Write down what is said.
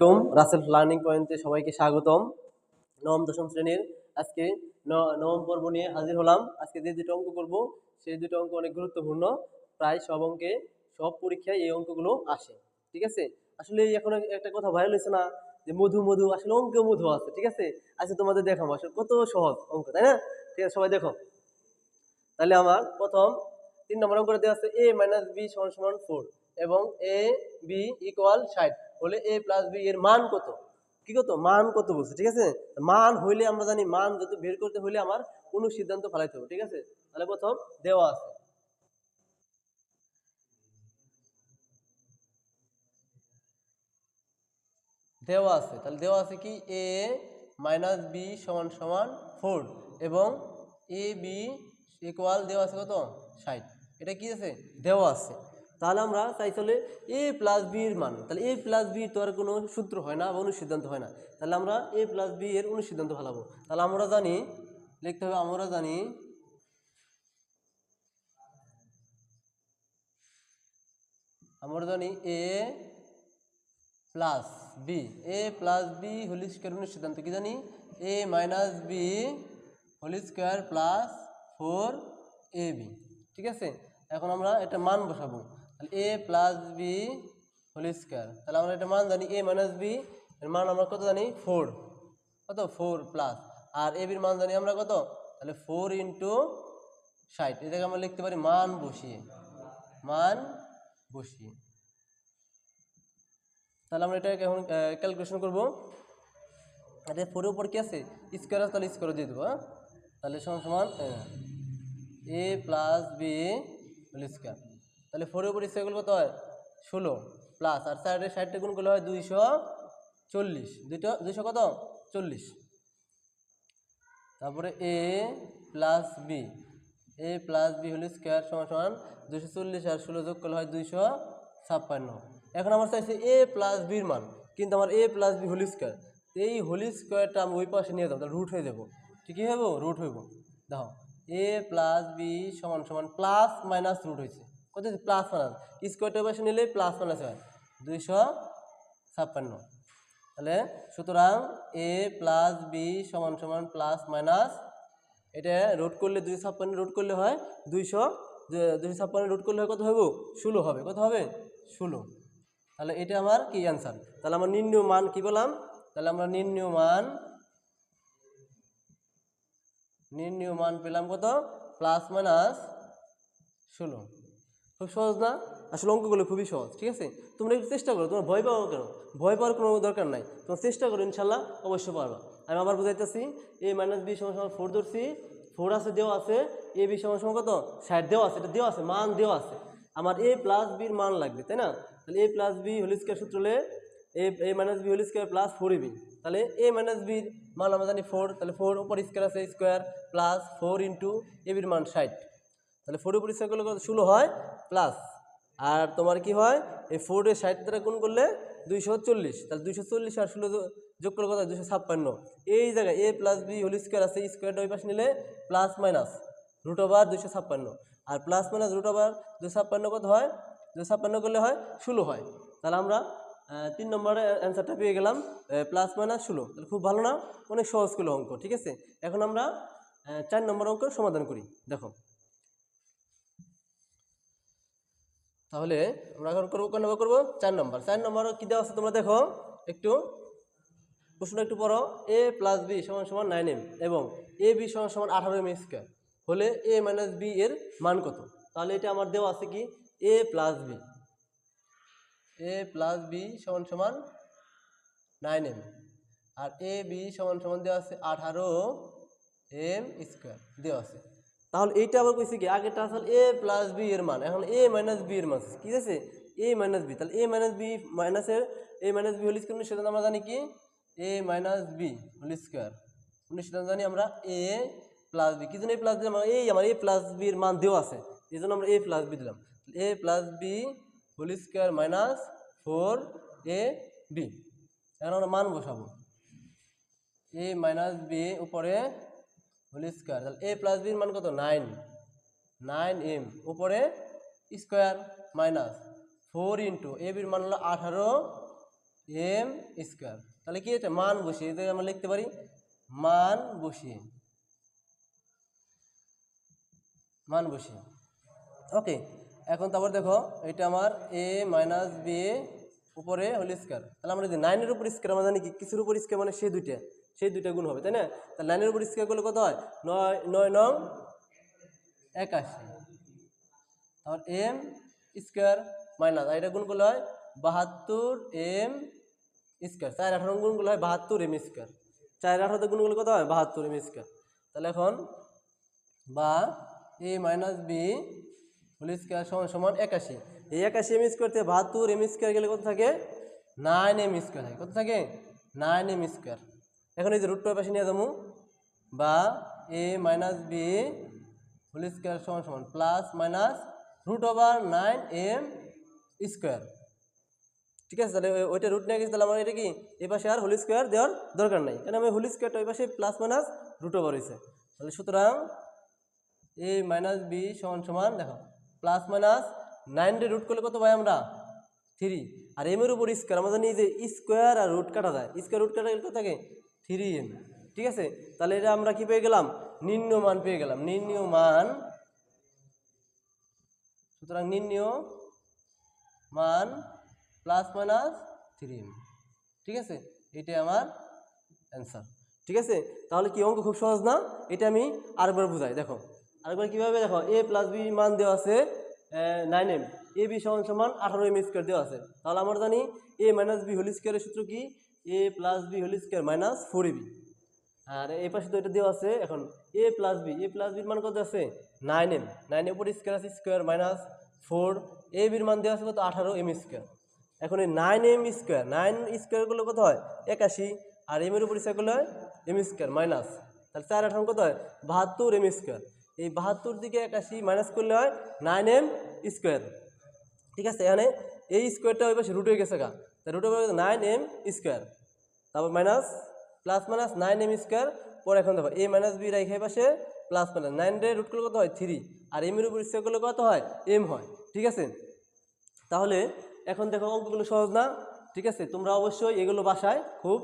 আসসালামাইকুম রাসেল লার্নিং পয়েন্টে সবাইকে স্বাগতম। নবম, দশম শ্রেণির আজকে নবম পর্ব নিয়ে হাজির হলাম। আজকে যে দুটো অঙ্ক করব, সেই দুটো অঙ্ক অনেক গুরুত্বপূর্ণ। প্রায় সব অঙ্কে, সব পরীক্ষায় এই অঙ্কগুলো আসে। ঠিক আছে? আসলে এখন একটা কথা ভাইরাল হয়েছে না, যে মধু মধু, আসলে অঙ্কে মধু আছে, ঠিক আছে? আজকে তোমাদের দেখাবো। আসলে কত সহজ অঙ্ক, তাই না? ঠিক আছে, সবাই দেখো। তাহলে আমার প্রথম তিন নম্বর অঙ্কটা দেওয়া আছে এ মাইনাস বি সমান সমান ফোর এবং এ বি ইকুয়াল ষাট। হলে এ প্লাস বি এর মান কত? কি কত? মান কত বলছে, ঠিক আছে? মান হইলে আমরা জানি, মান যত বের করতে হইলে আমার কোনো সিদ্ধান্ত ফেলাইতে হবে, ঠিক আছে? তাহলে প্রথম দেওয়া আছে। দেওয়া আছে। তাহলে দেওয়া আছে কি? এ মাইনাস বি সমান সমান ফোর এবং এ বি ইকুয়াল দেওয়া আছে কত? ষাট। এটা কি আছে? দেওয়া আছে। তাহলে আমরা চাই চলে এ প্লাস বি এর মান। তাহলে এ প্লাস বি তো আর কোনো সূত্র হয় না বা অনুসিদ্ধান্ত হয় না। তাহলে আমরা এ প্লাস বি এর অনুসিদ্ধান্ত ফেলাবো। তাহলে আমরা জানি, লিখতে হবে আমরা জানি আমরা জানি A plus B A plus B whole square সিদ্ধান্ত কি জানি? A minus B whole square plus four A B ঠিক আছে? এখন আমরা এটা মান বসাবো। A plus B whole square তাহলে আমরা এটা মান জানি এ মাইনাস বি এর মান আমরা কত জানি? ফোর কত? ফোর প্লাস আর এ বির মান জানি আমরা কত? তাহলে ফোর ইন্টু ষাট। এটাকে আমরা লিখতে পারি মান বসিয়ে। মান বসিয়ে। তাহলে আমরা এটাকে এখন ক্যালকুলেশন করব। এটা ফোরের উপর কি আছে? স্কোয়ার আছে, তাহলে স্কোয়ার দিয়ে দেবো হ্যাঁ? তাহলে সমান সমান A plus B whole square তাহলে ফোরের উপর স্কোয়ার করলে কত হয়? ষোলো প্লাস আর সাইডে সাইডটা গুণ করলে হয় দুইশো চল্লিশ। দুইটা, দুইশো কত? চল্লিশ। তারপরে A plus B A plus B whole square সমান সমান দুশো চল্লিশ আর ষোলো যোগ করলে হয় দুইশো ছাপ্পান্ন। এখন আমার চাইছে এ প্লাস বির মান, কিন্তু আমার A plus B whole square এই হোল স্কোয়ারটা আমি ওই পাশে নিয়ে যাব, তাহলে রুট হয়ে যাব। ঠিকই হইব? রুট হইব। দেখো এ প্লাস বি সমান সমান প্লাস মাইনাস রুট হয়েছে। হয়েছে প্লাস মাইনাস স্কোয়ারটা ওই পাশে নিলে প্লাস মাইনাস হয় দুইশো ছাপ্পান্ন। তাহলে সুতরাং এ প্লাস বি সমান সমান প্লাস মাইনাস এটা রুট করলে দুইশো ছাপ্পান্ন রুট করলে হয় দুইশো দুইশো ছাপ্পান্ন রুট করলে কত হবে? ষোলো হবে। কত হবে? ষোলো। তাহলে এটা আমার কি অ্যান্সার তাহলে আমার নির্ণয় মান কি বললাম? তাহলে আমরা নির্ণয় মান নির্ণয় মান পেলাম কত? প্লাস মাইনাস ষোলো। খুব সহজ না? আসলে অঙ্কগুলো খুবই সহজ, ঠিক আছে? তোমরা একটু চেষ্টা করো, তোমরা ভয় পাও কেন? ভয় পাওয়ার কোনো দরকার নাই। তোমরা চেষ্টা করো, ইনশাল্লাহ অবশ্যই পারবা। আমি আবার বুঝাইতেছি, এ মাইনাস বি সমান সমান ফোর ধরছি। ফোর আছে, দেওয়া আছে। এ, বি সমান সমান কত? ষাট, দেওয়া আছে। এটা দেওয়া আছে, মান দেওয়া আছে। আমার এ প্লাস বির মান লাগবে, তাই না? তাহলে A plus B whole square সূত্র হলে A A minus B whole square plus four B. তাহলে এ মাইনাস বির মান আমরা জানি ফোর তাহলে ফোর ওপর স্কোয়ার আছে square plus four into A বির মান ষাট। তাহলে ফোর উপর স্কোয়ার করলে ষোলো হয় প্লাস আর তোমার কি হয়? এই ফোরের ষাট দ্বারা গুণ করলে দুইশো চল্লিশ। তাহলে দুইশো চল্লিশ আর ষোলো যোগ করলে কত? দুশো ছাপ্পান্ন। এই জায়গায় A plus B whole square আছে স্কোয়ারটা ওই পাশে নিলে প্লাস মাইনাস রুট ওভার দুশো ছাপ্পান্ন। আর প্লাস মাইনাস রুট ওভার দুশো ছাপ্পান্ন কত হয়? দুশো ছাপ্পান্ন করলে হয় ষোলো হয়। তাহলে আমরা তিন নম্বরে অ্যান্সারটা পেয়ে গেলাম প্লাস মাইনাস ষোলো। তাহলে খুব ভালো না? অনেক সহজ করল অঙ্ক, ঠিক আছে? এখন আমরা চার নম্বর অঙ্ক সমাধান করি। দেখো। তাহলে আমরা এখন করব কোন করব? চার নম্বর। চার নম্বর কী দেওয়া আছে তোমরা দেখো? একটু প্রশ্ন একটু পড়ো। এ প্লাস বি সমান সমান নাইন এম এবং এ বি সমান সমান আঠারো এম স্কোয়ার হলে এ মাইনাস বি এর মান কত? তাহলে এটা আমার দেওয়া আছে কি? A plus B A plus B সমান সমান নাইন এম আর এ বি সমান সমান দেওয়া আছে আঠারো এম স্কোয়ার দেওয়া আছে। তাহলে এইটা আবার কইছে কি আগেটা আসলে এ প্লাস বি এর মান, এখন এ মাইনাস বি এর মান কি আছে? এ মাইনাস বি তাহলে এ মাইনাস বি মাইনাসের A minus B whole square সেটা আমরা জানি কি? A minus B whole square সেটা জানি আমরা এ প্লাস বি কি জন্য এ প্লাস দিলাম এই আমার এ প্লাস বি এর মান দেওয়া আছে, এই জন্য আমরা এ প্লাস বি দিলাম। A plus B whole square minus four A B এখন আমরা মান বসাবো। এ মাইনাস বি উপরে হোল স্কোয়ার, তাহলে এ প্লাস বির মান কত? নাইন নাইন এম উপরে square minus four into A বির মান হলো আঠারো এম স্কোয়ার। তাহলে কি এটা মান বসিয়ে এটা আমরা লিখতে পারি, মান বসিয়ে। মান বসিয়ে। ওকে এখন তারপর দেখো, এটা আমার এ মাইনাস বি উপরে হোল স্কোয়ার। তাহলে আমরা যদি নাইনের উপর স্কোয়ার, আমরা জানি কি? কিছুর উপর স্কোয়ার? মানে সেই দুইটা। সেই দুইটা গুণ হবে, তাই না? তাহলে লাইনের উপর স্কোয়ার করলে কত হয়? নয় নয় নং একাশি। তারপর এম স্কোয়ার মাইনাস আর এটা গুণ করলে হয় বাহাত্তর এম স্কোয়ার চার আঠারো গুণ করলে হয় বাহাত্তর এম স্কোয়ার চার আঠারোতে গুণ করলে কত হয়? বাহাত্তর এম স্কোয়ার তাহলে এখন বা A minus B whole square সমান সমান একাশি। এই একাশি এম স্কোয়ার থেকে বাহাত্তর এম স্কোয়ার গেলে কত থাকে? নাইন এম স্কোয়ার থাকে। কত থাকে? নাইন এম স্কোয়ার এখন এই যে রুট পাশে নিয়ে যাব। বা A minus B whole square সমান সমান plus minus root over nine M square ঠিক আছে? তাহলে ওইটা রুট নিয়ে গেছি, তাহলে আমার এটা কি? এই পাশে আর হোল স্কোয়ার দেওয়ার দরকার নাই। কারণ আমি হোল স্কোয়ারটা ওই পাশে প্লাস মাইনাস রুট ওভার হয়েছে। তাহলে সুতরাং এ মাইনাস বি সমান সমান, দেখো প্লাস মাইনাস নাইন রুট করলে কত পাই আমরা? থ্রি আর এম এর উপর স্কোয়ার আমরা জানি যে স্কোয়ার আর রুট কাটা যায়। স্কোয়ার রুট কাটা গেলে থাকে থ্রি এম ঠিক আছে? তাহলে এটা আমরা কি পেয়ে গেলাম? নিম্ন মান পেয়ে গেলাম। নির্ণয় মান সুতরাং নির্ণয় মান প্লাস মাইনাস থ্রি এম ঠিক আছে? এটাই আমার অ্যান্সার ঠিক আছে? তাহলে কি অঙ্ক খুব সহজ না? এটা আমি আরেকবার বুঝাই। দেখো, আরেকবার কীভাবে? দেখো এ প্লাস বি মান দেওয়া আছে নাইন এম এ বি সমান সমান আঠারো এম স্কোয়ার দেওয়া আছে। তাহলে আমরা জানি এ মাইনাস বি হোল স্কোয়ারের সূত্র কি? A plus B whole square minus four B আর, এই পাশে তো এটা দেওয়া আছে, এখন A plus B A plus বির মান কত আছে? নাইন এম নাইন এর উপর স্কোয়ার আছে স্কোয়ার মাইনাস ফোর এ বির মান দেওয়া আছে কত? আঠারো এম স্কোয়ার এখন এই নাইন এম স্কোয়ার নাইন স্কোয়ারগুলো কত হয়? একাশি। আর এম এর উপর স্কোয়ার করলে হয় এম স্কোয়ার মাইনাস তাহলে চার আঠারো কত হয়? বাহাত্তর এম স্কোয়ার এই বাহাত্তর দিকে একাশি মাইনাস করলে হয় নাইন এম স্কোয়ার ঠিক আছে? এখানে এই স্কোয়ারটা ওই পাশে রুট হয়ে গেছে গা। তা রুট হয়ে নাইন এম স্কোয়ার তারপর minus plus minus nine M square পরে এখন দেখো এ মাইনাস বি রাইখে পাশে প্লাস মাইনাস নাইন রে রুট করলে কত হয়? থ্রি আর এম এর উপর স্কোয়ার করলে কত হয়? এম হয়, ঠিক আছে? তাহলে এখন দেখো অঙ্কগুলো সহজ না, ঠিক আছে? তোমরা অবশ্যই এগুলো বাসায় খুব